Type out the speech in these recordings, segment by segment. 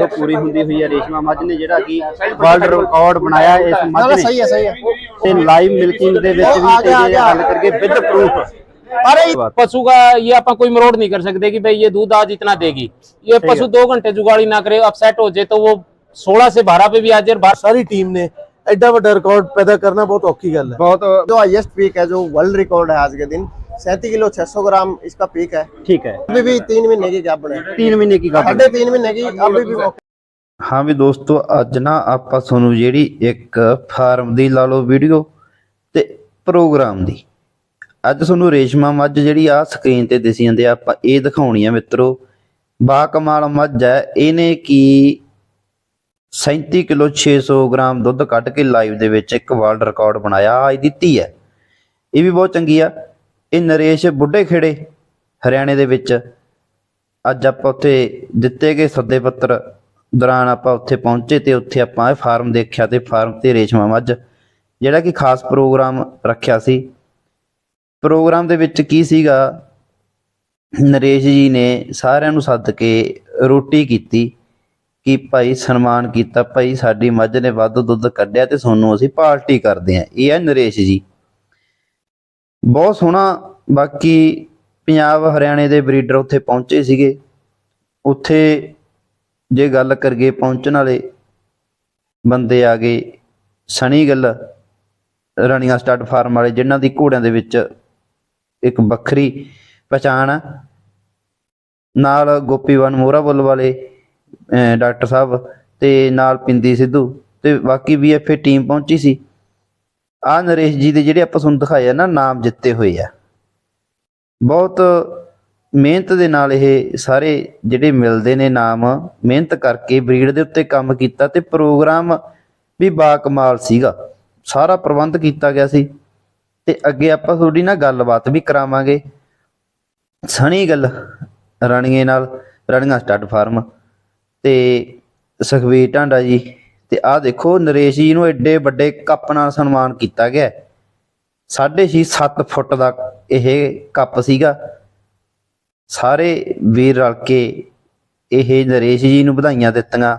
ਉਹ ਪੂਰੀ ਹੁੰਦੀ ਹੋਈ ਹੈ ਰੇਸ਼ਮਾ ਮੱਝ ਨੇ ਜਿਹੜਾ ਕਿ ਵਰਲਡ ਰਿਕਾਰਡ ਬਣਾਇਆ ਇਸ ਮੱਝ ਨੇ सही है सही है ਤੇ ਲਾਈਵ ਮਿਲਕਿੰਗ ਦੇ ਵਿੱਚ ਵੀ ਤੇ ਜੇ ਗੱਲ ਕਰਕੇ ਵਿਦ ਪ੍ਰੂਫ अरे पशु का ये अपन कोई मरोड़ नहीं कर सकते कि भाई ये दूध आज इतना देगी ये पशु दो घंटे जुगाड़ी ना करे अपसेट हो जाए तो वो सोलह से बारह पे भी आ जाए और बारह ਸਾਰੀ ਟੀਮ ਨੇ ਐਡਾ ਵੱਡਾ ਰਿਕਾਰਡ ਪੈਦਾ ਕਰਨਾ ਬਹੁਤ ਔਖੀ ਗੱਲ ਹੈ ਬਹੁਤ जो हाईएस्ट पीक है जो वर्ल्ड रिकॉर्ड है आज के दिन सैंतीस किलो 600 ग्राम इसका पीक है ਠੀਕ ਹੈ अभी भी तीन महीने की गैप है 3 महीने की गाभ साढ़े तीन महीने की अभी भी ਹਾਂ ਵੀ ਦੋਸਤੋ ਅੱਜ ਨਾ ਆਪਾਂ ਤੁਹਾਨੂੰ ਜਿਹੜੀ ਇੱਕ ਫਾਰਮ ਦੀ ਲਾ ਲਓ ਵੀਡੀਓ ਤੇ ਪ੍ਰੋਗਰਾਮ ਦੀ ਅੱਜ ਤੁਹਾਨੂੰ ਰੇਸ਼ਮਾ ਮੱਝ ਜਿਹੜੀ ਆ ਸਕਰੀਨ ਤੇ ਦਿਸੀ ਜਾਂਦੇ ਆ ਆਪਾਂ ਇਹ ਦਿਖਾਉਣੀ ਆ ਮਿੱਤਰੋ ਬਾ ਕਮਾਲ ਮੱਝ ਹੈ ਇਹਨੇ ਕੀ 37 ਕਿਲੋ 600 ਗ੍ਰਾਮ ਦੁੱਧ ਕੱਢ ਕੇ ਲਾਈਵ ਦੇ ਵਿੱਚ ਇੱਕ ਵਰਲਡ ਰਿਕਾਰਡ ਬਣਾਇਆ ਅੱਜ ਦਿੱਤੀ ਹੈ ਇਹ ਵੀ ਬਹੁਤ ਚੰਗੀ ਆ ਇਹ ਨਰੇਸ਼ ਬੁੱਢੇ ਖੇੜੇ ਹਰਿਆਣੇ ਦੇ ਵਿੱਚ ਅੱਜ ਆਪਾਂ ਉੱਥੇ ਦਿੱਤੇ ਗਏ ਸੱਦੇ ਪੱਤਰ ਦੌਰਾਨ ਆਪਾਂ ਉੱਥੇ ਪਹੁੰਚੇ ਤੇ ਉੱਥੇ ਆਪਾਂ ਇਹ ਫਾਰਮ ਦੇਖਿਆ ਤੇ ਫਾਰਮ ਤੇ ਰੇਸ਼ਮਾ ਮੱਝ, ਜਿਹੜਾ ਕਿ ਖਾਸ ਪ੍ਰੋਗਰਾਮ ਰੱਖਿਆ ਸੀ। ਪ੍ਰੋਗਰਾਮ ਦੇ ਵਿੱਚ ਕੀ ਸੀਗਾ? ਨਰੇਸ਼ ਜੀ ਨੇ ਸਾਰਿਆਂ ਨੂੰ ਸੱਦ ਕੇ ਰੋਟੀ ਕੀਤੀ ਕਿ ਭਾਈ ਸਨਮਾਨ ਕੀਤਾ, ਭਾਈ ਸਾਡੀ ਮੱਝ ਨੇ ਵੱਧ ਦੁੱਧ ਕੱਢਿਆ ਤੇ ਤੁਹਾਨੂੰ ਅਸੀਂ ਪਾਰਟੀ ਕਰਦੇ ਆਂ ਇਹ ਹੈ ਨਰੇਸ਼ ਜੀ। ਬਹੁਤ ਸੋਹਣਾ ਬਾਕੀ ਪੰਜਾਬ ਹਰਿਆਣੇ ਦੇ ਬਰੀਡਰ ਉੱਥੇ ਪਹੁੰਚੇ ਸੀਗੇ। ਉੱਥੇ ਜੇ ਗੱਲ ਕਰਗੇ ਪਹੁੰਚਣ ਵਾਲੇ ਬੰਦੇ ਆ ਗਏ ਸਣੀ ਗੱਲ ਰਣੀਆਂ ਸਟੱਡ ਫਾਰਮ ਵਾਲੇ, ਜਿਨ੍ਹਾਂ ਦੀ ਘੋੜਿਆਂ ਦੇ ਵਿੱਚ ਇੱਕ ਵੱਖਰੀ ਪਛਾਣ ਆ। ਨਾਲ ਗੋਪੀਵਨ ਮੋਹਰਾ ਬੁੱਲ ਵਾਲੇ ਡਾਕਟਰ ਸਾਹਿਬ ਤੇ ਨਾਲ ਪਿੰਦੀ ਸਿੱਧੂ ਤੇ ਬਾਕੀ ਵੀ ਐਫਏ ਟੀਮ ਪਹੁੰਚੀ ਸੀ। ਆ ਨਰੇਸ਼ ਜੀ ਦੇ ਜਿਹੜੇ ਆਪਾਂ ਤੁਹਾਨੂੰ ਦਿਖਾਏ ਆ ਨਾ, ਨਾਮ ਜਿੱਤੇ ਹੋਏ ਆ। ਬਹੁਤ ਮਿਹਨਤ ਦੇ ਨਾਲ ਇਹ ਸਾਰੇ ਜਿਹੜੇ ਮਿਲਦੇ ਨੇ ਨਾਮ, ਮਿਹਨਤ ਕਰਕੇ ਬਰੀਡ ਦੇ ਉੱਤੇ ਕੰਮ ਕੀਤਾ ਤੇ ਪ੍ਰੋਗਰਾਮ ਵੀ ਬਾ ਕਮਾਲ ਸੀਗਾ। ਸਾਰਾ ਪ੍ਰਬੰਧ ਕੀਤਾ ਗਿਆ ਸੀ। ਤੇ ਅੱਗੇ ਆਪਾਂ ਤੁਹਾਡੀ ਨਾਲ ਗੱਲਬਾਤ ਵੀ ਕਰਾਵਾਂਗੇ। ਸਣੀ ਗੱਲ ਰਣੀਏ ਨਾਲ, ਰਣੀਆਂ ਸਟੱਡ ਫਾਰਮ। ਤੇ ਸੁਖਵੀਰ ਢਾਂਡਾ ਜੀ, ਤੇ ਆਹ ਦੇਖੋ ਨਰੇਸ਼ ਜੀ ਨੂੰ ਐਡੇ ਵੱਡੇ ਕੱਪ ਨਾਲ ਸਨਮਾਨ ਕੀਤਾ ਗਿਆ। ਹੈ। ਸਾਢੇ ਛੇ 7 ਫੁੱਟ ਦਾ ਇਹ ਕੱਪ ਸੀਗਾ ਸਾਰੇ ਵੀਰ ਰਲ ਕੇ ਇਹ ਨਰੇਸ਼ ਜੀ ਨੂੰ ਵਧਾਈਆਂ ਦਿੱਤੀਆਂ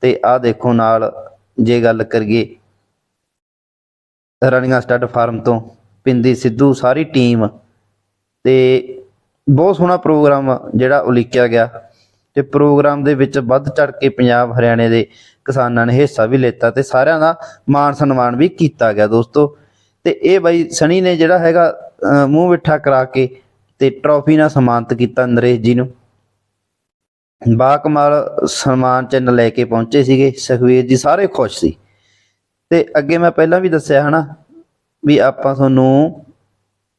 ਤੇ ਆਹ ਦੇਖੋ ਨਾਲ ਜੇ ਗੱਲ ਕਰੀਏ ਰਣੀਆਂ ਸਟੱਡ ਫਾਰਮ ਤੋਂ, ਪਿੰਦੀ ਸਿੱਧੂ ਸਾਰੀ ਟੀਮ ਤੇ ਬਹੁਤ ਸੋਹਣਾ ਪ੍ਰੋਗਰਾਮ ਜਿਹੜਾ ਉਲੀਕਿਆ ਗਿਆ ਤੇ ਪ੍ਰੋਗਰਾਮ ਦੇ ਵਿੱਚ ਵੱਧ ਚੜ ਕੇ ਪੰਜਾਬ ਹਰਿਆਣੇ ਦੇ ਕਿਸਾਨਾਂ ਨੇ ਹਿੱਸਾ ਵੀ ਲਿੱਤਾ ਤੇ ਸਾਰਿਆਂ ਦਾ ਮਾਣ ਸਨਮਾਨ ਵੀ ਕੀਤਾ ਗਿਆ ਦੋਸਤੋ ਤੇ ਇਹ ਬਾਈ ਸਣੀ ਨੇ ਜਿਹੜਾ ਹੈਗਾ, ਅਹ, ਮੂੰਹ ਮਿੱਠਾ ਕਰਾ ਕੇ ਤੇ ਟਰੋਫੀ ਨਾਲ ਸਨਮਾਨਿਤ ਕੀਤਾ ਨਰੇਸ਼ ਜੀ ਨੂੰ। ਬਾ ਕਮਾਲ ਸਨਮਾਨ ਚਿੰਨ ਲੈ ਕੇ ਪਹੁੰਚੇ ਸੀਗੇ, ਸੁਖਵੀਰ ਜੀ ਸਾਰੇ ਖੁਸ਼ ਸੀ। ਤੇ ਅੱਗੇ ਮੈਂ ਪਹਿਲਾਂ ਵੀ ਦੱਸਿਆ ਹਨਾ ਵੀ ਆਪਾਂ ਤੁਹਾਨੂੰ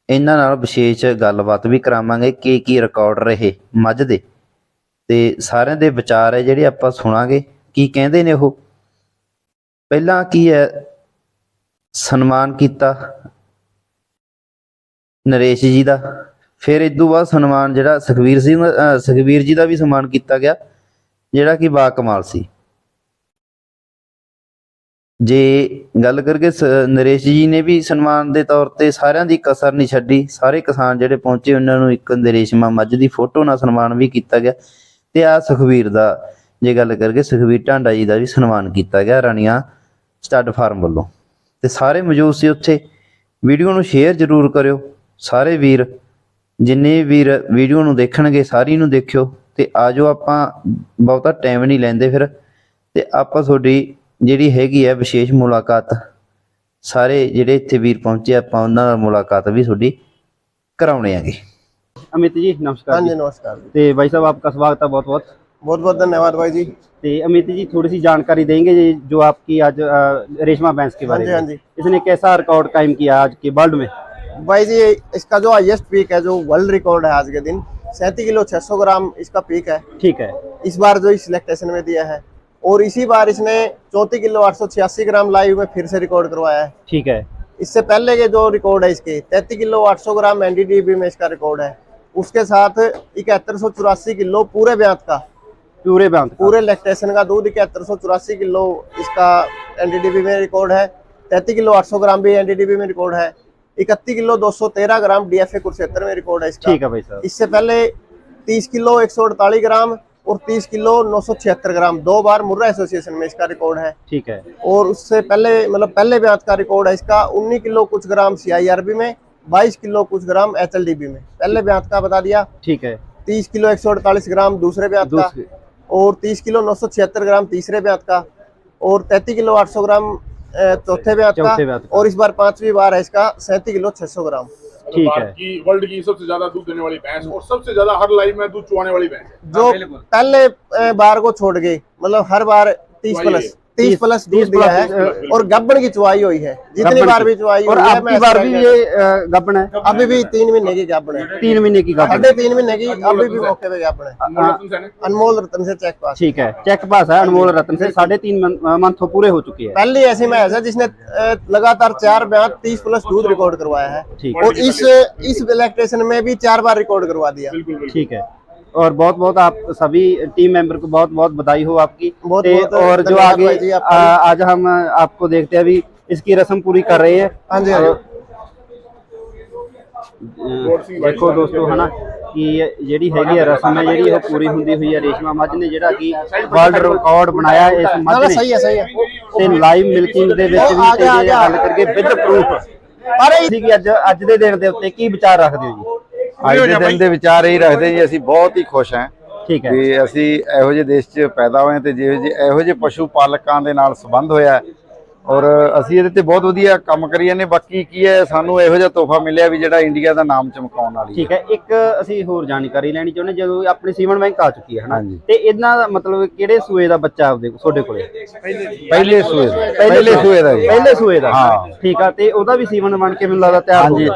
ਇਹਨਾਂ ਨਾਲ ਵਿਸ਼ੇਸ਼ ਗੱਲਬਾਤ ਵੀ ਕਰਾਵਾਂਗੇ, ਕੀ ਕੀ ਰਿਕਾਰਡ ਰਹੇ ਮੱਝ ਦੇ। ਤੇ ਸਾਰਿਆਂ ਦੇ ਵਿਚਾਰ ਹੈ ਜਿਹੜੇ ਆਪਾਂ ਸੁਣਾਂਗੇ, ਕੀ ਕਹਿੰਦੇ ਨੇ ਉਹ। ਪਹਿਲਾਂ ਕੀ ਹੈ ਸਨਮਾਨ ਕੀਤਾ। ਨਰੇਸ਼ ਜੀ ਦਾ। ਫਿਰ ਇਸ ਤੋਂ ਬਾਅਦ ਸਨਮਾਨ ਜਿਹੜਾ ਸੁਖਵੀਰ ਸਿੰਘ, ਅਹ ਸੁਖਵੀਰ ਜੀ ਦਾ ਵੀ ਸਨਮਾਨ ਕੀਤਾ ਗਿਆ, ਜਿਹੜਾ ਕਿ ਬਾ ਕਮਾਲ ਸੀ। ਜੇ ਗੱਲ ਕਰਕੇ ਨਰੇਸ਼ ਜੀ ਨੇ ਵੀ ਸਨਮਾਨ ਦੇ ਤੌਰ ਤੇ ਸਾਰਿਆਂ ਦੀ ਕਸਰ ਨਹੀਂ ਛੱਡੀ, ਸਾਰੇ ਕਿਸਾਨ ਜਿਹੜੇ ਪਹੁੰਚੇ, ਉਹਨਾਂ ਨੂੰ ਇੱਕ ਨਰੇਸ਼ਮਾ ਮੱਝ ਦੀ ਫੋਟੋ ਨਾਲ ਸਨਮਾਨ ਵੀ ਕੀਤਾ ਗਿਆ। ਤੇ ਆ ਸੁਖਵੀਰ ਦਾ, ਜੇ ਗੱਲ ਕਰਕੇ ਸੁਖਵੀਰ ਢਾਂਡਾ ਜੀ ਦਾ ਵੀ ਸਨਮਾਨ ਕੀਤਾ ਗਿਆ, ਰਾਣੀਆਂ ਸਟੱਡ ਫਾਰਮ ਵੱਲੋਂ। ਤੇ ਸਾਰੇ ਮੌਜੂਦ ਸੀ ਉੱਥੇ। ਵੀਡੀਓ ਨੂੰ ਸ਼ੇਅਰ ਜ਼ਰੂਰ ਕਰਿਓ। ਸਾਰੇ ਵੀਰ ਜਿੰਨੇ ਵੀਰ ਵੀਡੀਓ ਨੂੰ ਦੇਖਣਗੇ ਸਾਰੀ ਨੂੰ ਦੇਖਿਓ ਤੇ ਆਜੋ ਆਪਾਂ ਬਹੁਤਾ ਟਾਈਮ ਨਹੀਂ ਲੈਂਦੇ ਫਿਰ। ਤੇ ਆਪਾਂ ਤੁਹਾਡੀ ਜਿਹੜੀ ਹੈਗੀ ਹੈ ਵਿਸ਼ੇਸ਼ ਮੁਲਾਕਾਤ ਸਾਰੇ ਜਿਹੜੇ ਇੱਥੇ ਵੀਰ ਪਹੁੰਚੇ ਆਪਾਂ ਉਹਨਾਂ ਨਾਲ ਮੁਲਾਕਾਤ ਵੀ ਤੁਹਾਡੀ ਕਰਾਉਣੇ ਆਗੇ ਅਮਿਤ ਜੀ ਨਮਸਕਾਰ ਹਾਂਜੀ ਨਮਸਕਾਰ ਤੇ ਭਾਈ ਸਾਹਿਬ ਆਪਕਾ ਸਵਾਗਤ ਹੈ ਬਹੁਤ ਬਹੁਤ बहुत बहुत धन्यवाद भाई जी। ਤੇ अमित जी थोड़ी सी जानकारी देंगे जी जो आपकी आज रेशमा बैंस के हाँ बारे हाँ में इसने कैसा रिकॉर्ड कायम किया आज के वर्ल्ड में? भाई जी इसका जो हाईएस्ट पीक है जो वर्ल्ड रिकॉर्ड है आज के दिन सैंतीस किलो 600 ग्राम इसका पीक है। ठीक है। इस बार जो इस इलेक्ट्रेशन में दिया है। और इसी बार इसने चौंतीस किलो आठ ग्राम लाइव में फिर से रिकॉर्ड करवाया है। ठीक है। इससे पहले के जो रिकॉर्ड है इसके तैतीस किलो 800 ग्राम एनडीडीबी में इसका रिकॉर्ड है। उसके साथ इकहत्तर किलो पूरे ब्यांत का। पूरे बैंक पूरे लैक्टेशन का दूध इकहत्तर सौ चौरासी किलो इसका एनडीडीबी में रिकॉर्ड है। तैतीस किलो 800 ग्राम भी एनडीडीबी में रिकॉर्ड है। इकतीस किलो 213 ग्राम डीएफए कुरुक्षेत्र में रिकॉर्ड है इसका। ठीक है भाई साहब। इससे पहले 30 किलो 148 ग्राम और 30 किलो 976 ग्राम दो बार मुर्रा एसोसिएशन में इसका रिकॉर्ड है। ठीक है। और उससे पहले मतलब पहले ब्यात का रिकॉर्ड है इसका 19 किलो कुछ ग्राम सीआईआरबी में 22 किलो कुछ ग्राम एचएलडीबी में। पहले ब्यात का बता दिया। ठीक है। 30 किलो 148 ग्राम दूसरे ब्यात का। और 30 किलो 976 ग्राम तीसरे ब्यात का और 33 किलो 800 ग्राम चौथे ब्यात का का। और इस बार पांचवी बार है इसका सैंतीस किलो 600 ग्राम। ठीक है। की वर्ल्ड की सबसे ज़्यादा दूध देने वाली भैंस और सबसे ज़्यादा हर लाइफ में दूध चुवाने वाली भैंस। जो पहले बार को छोड़ गए मतलब हर बार तीस प्लस। है। 30 प्लस 30 दूध दिया है और गब्बन की चुवाई हुई है। जितनी बार भी चुवाई और आपकी बार भी ये अ, है? अभी भी तीन महीने की गब्बन है। तीन महीने की गबन साढ़े तीन महीने की अभी भी मौके पे गब्बन है। अनमोल रतन है। से चेक पास ठीक है चेक पास है अनमोल रतन से। साढ़े तीन मंथ पूरे हो चुके हैं। पहली ऐसी मैच है जिसने लगातार चार बयान तीस प्लस दूध रिकॉर्ड करवाया है। और इस इस इलेक्ट्रेशन में भी चार बार रिकॉर्ड करवा दिया। ठीक है। और बहुत बहुत आप सभी टीम मेंबर को बहुत बहुत बधाई हो आपकी बहुत- ते बहुत और जो धन्यवाद आगे भाई जी, आपका आ, आज हम आपको देखते हैं अभी इसकी रस्म पूरी कर रहे हैं हाँ जी हाँ जी ਅਹ ਦੇਖੋ ਦੋਸਤੋ ਹਨਾ ਕਿ ਇਹ ਜਿਹੜੀ ਹੈਗੀ ਆ ਰਸਮ ਹੈ ਜਿਹੜੀ ਉਹ ਪੂਰੀ ਹੁੰਦੀ ਹੋਈ ਹੈ ਰੇਸ਼ਮਾ ਮੱਝ ਨੇ ਜਿਹੜਾ ਕਿ ਵਰਲਡ ਰਿਕਾਰਡ ਬਣਾਇਆ ਇਸ ना ਮੱਝ ना ਨੇ सही है सही है ਤੇ ਲਾਈਵ ਮਿਲਕਿੰਗ ਦੇ ਵਿੱਚ ਉਹ ਵੀ ਆ ਤੇ ਗਿਆ, ਆ ਜੇ ਗਿਆ। ਗੱਲ ਕਰਕੇ ਵਿਦ ਪ੍ਰੂਫ अरे ਸੀ ਕਿ ਅੱਜ ਅੱਜ ਦੇ ਦਿਨ ਦੇ ਉੱਤੇ ਕੀ ਵਿਚਾਰ ਰੱਖਦੇ ਹੋ ਜੀ ਅੱਜ ਦੇ ਦਿਨ ਦੇ ਵਿਚਾਰ ਇਹੀ ਰੱਖਦੇ ਜੀ ਅਸੀਂ ਬਹੁਤ ਹੀ ਖੁਸ਼ ਹਾਂ ਠੀਕ ਹੈ ਕਿ ਅਸੀਂ ਇਹੋ ਜਿਹੇ ਦੇਸ਼ 'ਚ ਪੈਦਾ ਹੋਏ ਤੇ ਜਿਹੋ ਜਿਹੇ ਇਹੋ ਜਿਹੇ ਪਸ਼ੂ ਪਾਲਕਾਂ ਦੇ ਨਾਲ ਸੰਬੰਧ ਹੋਇਆ। ਔਰ ਅਸੀਂ ਇਹਦੇ ਤੇ ਬਹੁਤ ਵਧੀਆ ਕੰਮ ਕਰੀ ਜਾਂਦੇ ਬਾਕੀ ਕੀ ਹੈ ਸਾਨੂੰ ਇਹੋ ਜਿਹਾ ਤੋਹਫਾ ਮਿਲਿਆ ਵੀ ਜਿਹੜਾ ਇੰਡੀਆ ਦਾ ਨਾਮ ਚਮਕਾਉਣ ਵਾਲੀ ਠੀਕ ਹੈ ਇੱਕ ਅਸੀਂ ਹੋਰ ਜਾਣਕਾਰੀ ਲੈਣੀ ਚਾਹੁੰਦੇ ਜਦੋਂ ਆਪਣੀ ਸੀਮਨ ਬੈਂਕ ਆ ਚੁੱਕੀ ਹੈ ਹਨਾ? ਤੇ ਇਹਨਾਂ ਦਾ ਮਤਲਬ ਕਿਹੜੇ ਸੂਏ ਦਾ ਬੱਚਾ ਆਪਦੇ ਤੁਹਾਡੇ ਕੋਲੇ? ਪਹਿਲੇ ਸੂਏ ਪਹਿਲੇ ਸੂਏ ਦਾ। ਪਹਿਲੇ ਸੂਏ ਦਾ। ਹਾਂ। ਠੀਕ ਆ ਤੇ ਉਹਦਾ ਵੀ ਸੀਮਨ ਬਣ ਕੇ ਮੈਨੂੰ ਤਿਆਰ ਹੋ ਹਾਂਜੀ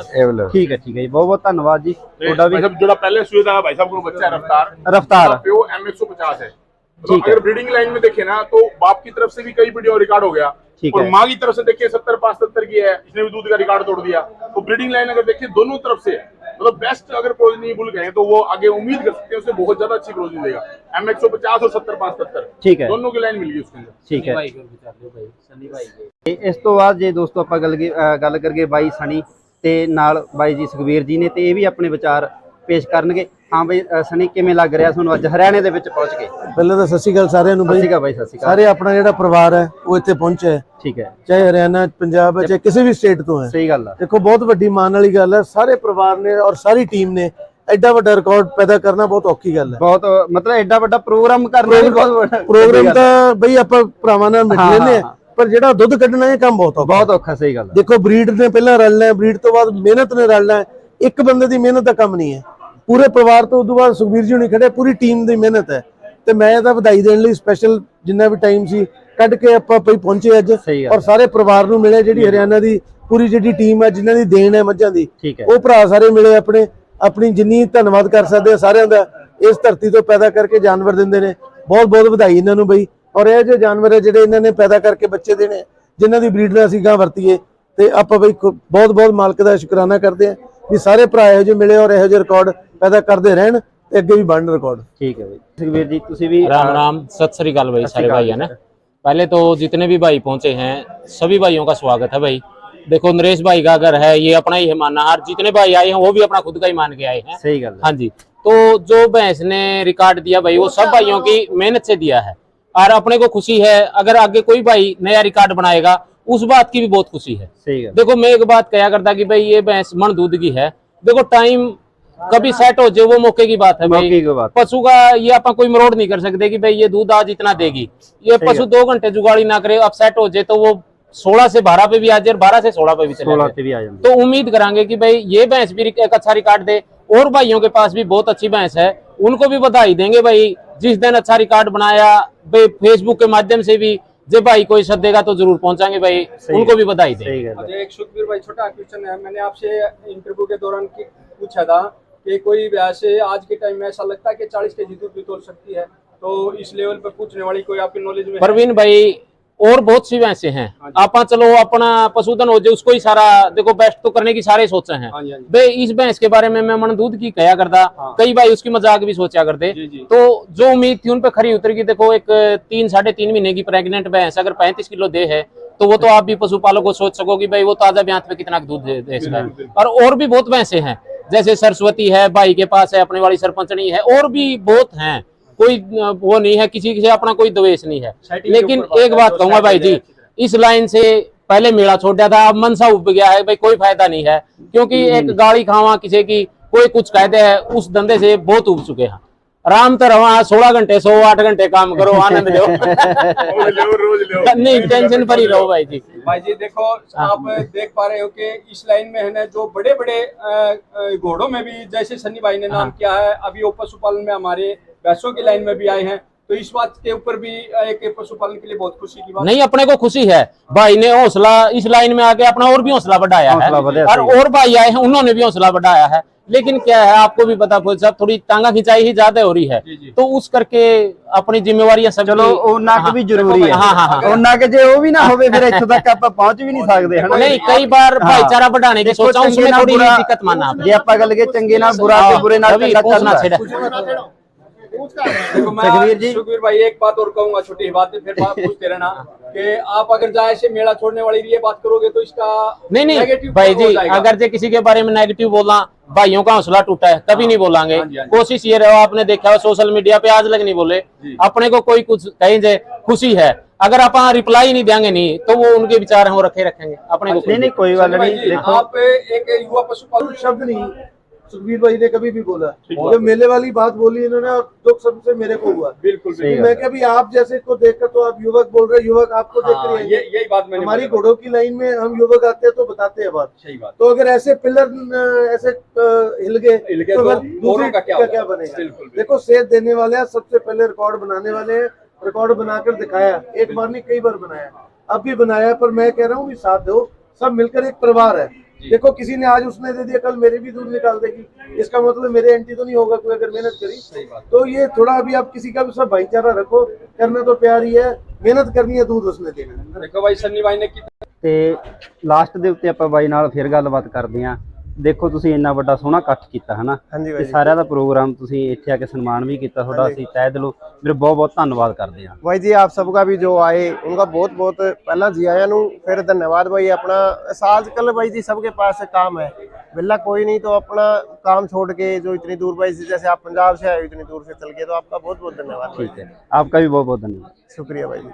ਠੀਕ ਹੈ ਠੀਕ ਹੈ ਜੀ ਬਹੁਤ ਬਹੁਤ ਧੰਨਵਾਦ ਜੀ। ਤੁਹਾਡਾ ਵੀ ਜਿਹੜਾ ਪਹਿਲੇ ਸੂਏ ਦਾ ਭਾਈ ਸਾਹਿਬ ਕੋਲ ਬੱਚਾ ਰਫਤਾਰ। ਰਫਤਾਰ। ਪਿਓ ਐਮ 150 ਹੈ। तो ठीक है। अगर ब्रीडिंग लाइन में देखे ना तो बाप की तरफ से भी कई वीडियो रिकॉर्ड हो गया ठीक और है। माँ की तरफ से देखिए सत्तर पाँच सत्तर की है इसने भी दूध का रिकॉर्ड तोड़ दिया तो ब्रीडिंग लाइन अगर देखिए दोनों तरफ से है। मतलब बेस्ट अगर प्रोजनी भूल गए तो वो आगे उम्मीद कर सकते हैं उससे बहुत ज्यादा अच्छी प्रोजनी देगा एम एक सौ पचास और सत्तर पाँच सत्तर ठीक है। दोनों की लाइन मिल गई उसके अंदर ਠੀਕ ਹੈ भाई को विचार दो भाई सनी भाई के ਤੇ ਇਸ ਤੋਂ ਬਾਅਦ ਜੇ ਦੋਸਤੋ ਆਪਾਂ ਗੱਲ ਕੀ- ਅਹ ਗੱਲ ਕਰਗੇ ਬਾਈ ਸਣੀ ਤੇ ਨਾਲ ਬਾਈ ਜੀ ਸੁਖਵੀਰ ਜੀ ਨੇ ਤੇ ਇਹ ਵੀ ਆਪਣੇ ਵਿਚਾਰ ਪੇਸ਼ ਕਰਨਗੇ ਹਾਂ ਬਾਈ ਸਣੀ ਕਿਵੇਂ ਲੱਗ ਰਿਹਾ ਤੁਹਾਨੂੰ ਅੱਜ ਹਰਿਆਣੇ ਦੇ ਵਿੱਚ ਪਹੁੰਚ ਕੇ? ਪਹਿਲਾਂ ਤਾਂ ਸਤਿ ਸ਼੍ਰੀ ਅਕਾਲ ਸਾਰਿਆਂ ਨੂੰ ਸ਼੍ਰੀ ਬਈ ਅਕਾਲ ਬਾਈ ਸਤਿ ਸ਼੍ਰੀ ਅਕਾਲ। ਸਾਰੇ ਆਪਣਾ ਜਿਹੜਾ ਪਰਿਵਾਰ ਹੈ ਉਹ ਇੱਥੇ ਪਹੁੰਚਿਆ ਹੈ। ਠੀਕ ਹੈ। ਚਾਹੇ ਹਰਿਆਣਾ ਪੰਜਾਬ ਹੈ ਚਾਹੇ ਕਿਸੇ ਵੀ ਸਟੇਟ ਤੋਂ ਹੈ। ਸਹੀ ਗੱਲ ਆ ਦੇਖੋ ਬਹੁਤ ਵੱਡੀ ਮਾਣ ਵਾਲੀ ਗੱਲ ਹੈ। ਸਾਰੇ ਪਰਿਵਾਰ ਨੇ ਔਰ ਸਾਰੀ ਟੀਮ ਨੇ ਐਡਾ ਵੱਡਾ ਰਿਕਾਰਡ ਪੈਦਾ ਕਰਨਾ ਬਹੁਤ ਔਖੀ ਗੱਲ ਹੈ। ਬਹੁਤ ਮਤਲਬ ਐਡਾ ਵੱਡਾ ਪ੍ਰੋਗਰਾਮ ਕਰਨਾ ਵੀ ਬਹੁਤ ਵੱਡਾ- ਪ੍ਰੋਗਰਾਮ। ਤਾਂ ਬਈ ਆਪਾਂ ਭਰਾਵਾਂ ਨਾਲ ਮਿਲ ਹਾਂ, ਲੈਨੇ ਹਾਂ, ਆ ਹਾਂ। ਪਰ ਜਿਹੜਾ ਦੁੱਧ ਕੱਢਣਾ ਇਹ ਕੰਮ ਬਹੁਤ ਔਖਾ ਬਹੁਤ ਔਖਾ ਸਹੀ ਗੱਲ ਆ। ਦੇਖੋ ਬਰੀਡ ਨੇ ਪਹਿਲਾਂ ਰਲਣਾ ਹੈ। ਬਰੀਡ ਤੋਂ ਬਾਅਦ ਮਿਹਨਤ ਨੇ ਰਲਣਾ ਹੈ। ਇੱਕ ਬੰਦੇ ਦੀ ਮਿਹਨਤ ਦਾ ਕੰਮ ਨਹੀਂ ਹੈ। ਪੂਰੇ ਪਰਿਵਾਰ ਤੋਂ ਉਦੋਂ ਬਾਅਦ ਸੁਖਬੀਰ ਜੀ ਹੁਣੀ ਖੜੇ ਪੂਰੀ ਟੀਮ ਦੀ ਮਿਹਨਤ ਹੈ। ਤੇ ਮੈਂ ਇਹਦਾ ਵਧਾਈ ਦੇਣ ਲਈ ਸਪੈਸ਼ਲ ਜਿੰਨਾ ਵੀ ਟਾਈਮ ਸੀ ਕੱਢ ਕੇ ਆਪਾਂ ਪਈ ਪਹੁੰਚੇ ਅੱਜ ਔਰ ਸਾਰੇ ਪਰਿਵਾਰ ਨੂੰ ਮਿਲੇ ਜਿਹੜੀ ਹਰਿਆਣਾ ਦੀ ਪੂਰੀ ਜਿਹੜੀ ਟੀਮ ਹੈ ਜਿਨ੍ਹਾਂ ਦੀ ਦੇਣ ਹੈ ਮੱਝਾਂ ਦੀ ਉਹ ਭਰਾ ਸਾਰੇ ਮਿਲੇ ਆਪਣੇ ਆਪਣੀ ਜਿੰਨੀ ਧੰਨਵਾਦ ਕਰ ਸਕਦੇ ਆ ਸਾਰਿਆਂ ਦਾ ਇਸ ਧਰਤੀ ਤੋਂ ਪੈਦਾ ਕਰਕੇ ਜਾਨਵਰ ਦਿੰਦੇ ਨੇ। ਬਹੁਤ ਬਹੁਤ ਵਧਾਈ ਇਹਨਾਂ ਨੂੰ ਬਈ। ਔਰ ਇਹ ਜਿਹੇ ਜਾਨਵਰ ਹੈ ਜਿਹੜੇ ਇਹਨਾਂ ਨੇ ਪੈਦਾ ਕਰਕੇ ਬੱਚੇ ਦੇਣੇ ਜਿਨ੍ਹਾਂ ਦੀ ਬਰੀਡ ਨਾਲ ਅਸੀਂ ਗਾਂ ਵਰਤੀਏ ਤੇ ਆਪਾਂ ਬਈ ਬਹੁਤ ਬਹੁਤ ਮਾਲਕ ਦਾ ਸ਼ੁਕਰਾਨਾ ਕਰਦੇ ਆ ਵੀ ਸਾਰੇ ਭਰਾ ਇਹੋ ਜਿਹੇ ਮਿਲੇ ਔਰ ਇਹੋ ਜਿਹੇ ਰਿਕਾਰਡ ਪੈਦਾ ਕਰਦੇ ਰਹਿਣ ਤੇ ਅੱਗੇ ਵੀ ਬਣਨ ਰਿਕਾਰਡ ਠੀਕ ਹੈ ਬਾਈ ਸੁਖਵੀਰ ਜੀ ਤੁਸੀਂ ਵੀ राम ਅਹ, राम सत श्री अकाल भाई सत श्री सारे अकाल भाई है ना जी। पहले तो जितने भी भाई पहुंचे हैं सभी भाइयों का स्वागत है भाई देखो नरेश भाई का घर है ये अपना ही है मानना और जितने भाई आए हैं वो भी अपना खुद का ही मान के आए हैं ਸਹੀ ਗੱਲ ਆ। हाँ जी तो जो भैंस ने रिकॉर्ड दिया भाई वो सब भाइयों की मेहनत से दिया है और अपने को खुशी है अगर आगे कोई भाई नया रिकॉर्ड बनाएगा उस बात की भी बहुत खुशी है ਸਹੀ ਗੱਲ देखो मैं एक बात कहा करता कि भाई ये भैंस मन दूध की है देखो टाइम कभी सेट हो जाए वो मौके की बात है भाई। पशु का ये आप कोई मरोड़ नहीं कर सकते कि भाई ये दूध आज इतना देगी। ये पशु दो घंटे जुगाड़ी ना करे अब सेट हो जाए तो वो सोलह से बारह पे भी आ जाए बारह से सोलह पे भी सोलह पे भी आ जाए। तो उम्मीद करांगे कि भाई ये भैंस भी एक अच्छा रिकॉर्ड दे और भाइयों के पास भी बहुत अच्छी भैंस है उनको भी बधाई देंगे भाई। जिस दिन अच्छा रिकॉर्ड बनाया भाई फेसबुक के माध्यम से भी जब भाई कोई सद देगा तो ज़रूर पहुंचाएँगे भाई उनको भी बधाई देंगे। अच्छा, एक सुखबीर भाई छोटा क्वेश्चन है मैंने आपसे इंटरव्यू के दौरान पूछा था कि कोई वैसे आज के टाइम में ऐसा लगता है कि 40 के जी दूध भी तोल सकती है। तो इस लेवल पर पूछने वाली कोई आपकी नॉलेज में प्रवीण भाई और बहुत सी वैसे हैं। आप चलो अपना पशुधन हो जाए उसको ही सारा देखो बेस्ट तो करने की सारे सोचे हैं। हाँ हाँ बे इस भैंस के बारे में मैं मन दूध की कहा करता। हाँ। कई भाई उसकी मज़ाक भी सोचा करते। जी जी। तो जो उम्मीद थी उन पे खरी उतर गई देखो एक तीन साढ़े तीन महीने की प्रेग्नेंट भैंस अगर पैंतीस किलो दे है तो वो तो आप भी पशुपालक को सोच सको कि भाई वो ताज़ा ब्यांत पे कितना दूध दे, दे इसका है। और और भी बहुत भैंसे हैं। जैसे सरस्वती है भाई के पास है अपने वाली सरपंचनी है और भी बहुत हैं। कोई वो नहीं है किसी से अपना कोई द्वेष नहीं है। लेकिन एक बात कहूँगा भाई जी। इस लाइन से पहले मेला छोड़ दिया था अब मनसा उब गया है भाई कोई फ़ायदा नहीं है क्योंकि एक गाड़ी खावा किसी की कोई कुछ कहते हैं उस धंधे से बहुत उब चुके हैं। आराम तो रहा सोलह घंटे सो आठ घंटे काम करो आनंद लो। नहीं टेंशन पर ही रहो भाई जी। भाई जी देखो आप देख पा रहे हो कि इस लाइन में है ना जो बड़े बड़े घोड़ों में भी जैसे सन्नी भाई ने नाम किया है अभी वो पशुपालन में हमारे भैंसों की लाइन में भी आए हैं। तो इस बात के ऊपर भी एक पशुपालन के लिए बहुत खुशी की बात नहीं अपने को खुशी है। भाई ने हौसला इस लाइन में आके अपना और भी हौसला बढ़ाया है। है। और भाई आए हैं उन्होंने भी हौसला बढ़ाया है। लेकिन क्या है आपको भी पता फौज साहब थोड़ी टांगा खिंचाई ही ज्यादा हो रही है जी, जी। तो उस करके अपनी जिम्मेवारियां सब ਚਲੋ ਉਹਨਾਂ ਕੁ ਵੀ ਜ਼ਰੂਰੀ ਹੈ हाँ हाँ हाँ ਉਹਨਾਂ ਕਿ ਜੇ ਉਹ ਵੀ ਨਾ ਹੋਵੇ ਫਿਰ ਇੱਥੋਂ ਤੱਕ ਆਪਾਂ ਪਹੁੰਚ ਵੀ ਨਹੀਂ ਸਕਦੇ ਹਨਾ नहीं कई बार हाँ। भाईचारा बढ़ाने की देखो, सोचा चंगे उसमें ना थोड़ी बुरा- दिक्कत माना आपने ਜੇ ਆਪਾਂ ਗੱਲ ਕਰੀਏ ਚੰਗੇ ਨਾਲ ਬੁਰਾ ਤੇ ਬੁਰੇ ਨਾਲ कभी ਚੰਗਾ पूछना ਚੱਲਦਾ छेड़ा देखो मैं सुखबीर जी। सुखबीर भाई एक बात और कहूंगा छोटी बात है फिर बात पूछते रहना कि आप अगर जाए से मेला छोड़ने वाली ये बात करोगे तो इसका नहीं नहीं भाई जी अगर जे किसी के बारे में नेगेटिव बोलना भाइयों का हौसला टूटा है कभी नहीं बोलेंगे। हाँ हाँ। कोशिश ये रहो आपने देखा हो सोशल मीडिया पे आज लग नहीं बोले। अपने को कोई कुछ कहीं जे खुशी है। अगर आप रिप्लाई नहीं देंगे नहीं तो वो उनके विचार हैं वो रखे रखेंगे। अपने को नहीं नहीं कोई सन्नी भाई नहीं आप एक युवा पशुपालन शब्द नहीं। सुखबीर भाई ने कभी भी बोला। जो मेले वाली बात बोली इन्होंने और दुख सबसे मेरे को हुआ। बिल्कुल मैं क्या भी आप जैसे को देखकर तो आप युवक बोल रहे युवक आपको देख हाँ, रहे हैं यही बात मैंने हमारी। घोड़ों की लाइन में हम युवक आते हैं तो बताते हैं बात। सही बात। तो अगर ऐसे पिलर ऐसे हिल गए तो तो दूसरी का क्या बनेगा। देखो सेहत देने वाले हैं सबसे पहले रिकॉर्ड बनाने वाले हैं रिकॉर्ड बनाकर दिखाया। एक बार नहीं कई बार बनाया। अब भी बनाया पर मैं कह रहा हूँ भी साथ दो। सब मिलकर एक परिवार है। देखो किसी ने आज उसने दे दिया कल मेरे भी दूध निकाल देगी इसका मतलब मेरे एंटी तो नहीं होगा कोई अगर मेहनत करी तो ये थोड़ा अभी आप किसी का भी सब भाईचारा रखो करना तो प्यार ही है मेहनत करनी है दूध उसने देना है देखो भाई सन्नी भाई ने कितना ਤੇ ਲਾਸਟ ਦੇ ਉੱਤੇ ਆਪਾਂ ਬਾਈ ਨਾਲ ਫਿਰ ਗੱਲਬਾਤ ਕਰਦੇ ਆਂ ਦੇਖੋ ਤੁਸੀਂ ਇੰਨਾ ਵੱਡਾ ਸੋਹਣਾ ਇਕੱਠ ਕੀਤਾ ਹਨਾ ਹਾਂਜੀ ਤੇ ਬਾਈ ਜੀ। ਸਾਰਿਆਂ ਦਾ ਪ੍ਰੋਗਰਾਮ ਤੁਸੀਂ ਇੱਥੇ ਆ ਕੇ ਸਨਮਾਨ ਵੀ ਕੀਤਾ ਤੁਹਾਡਾ ਅਸੀਂ ਤਹਿ ਦਿਲੋਂ ਮੇਰੇ ਬਹੁਤ ਬਹੁਤ ਧੰਨਵਾਦ ਕਰਦੇ ਆਂ भाई जी आप सबका भी जो आए उनका बहुत बहुत पहला जी आया नु फिर धन्यवाद भाई अपना आजकल भाई जी सबके पास काम है बिल्ला कोई नहीं तो अपना काम छोड़ के जो इतनी दूर भाई जी जैसे आप पंजाब से आए हो इतनी दूर से चल के तो आपका बहुत बहुत धन्यवाद भाई ठीक है आपका भी बहुत बहुत धन्यवाद शुक्रिया भाई जी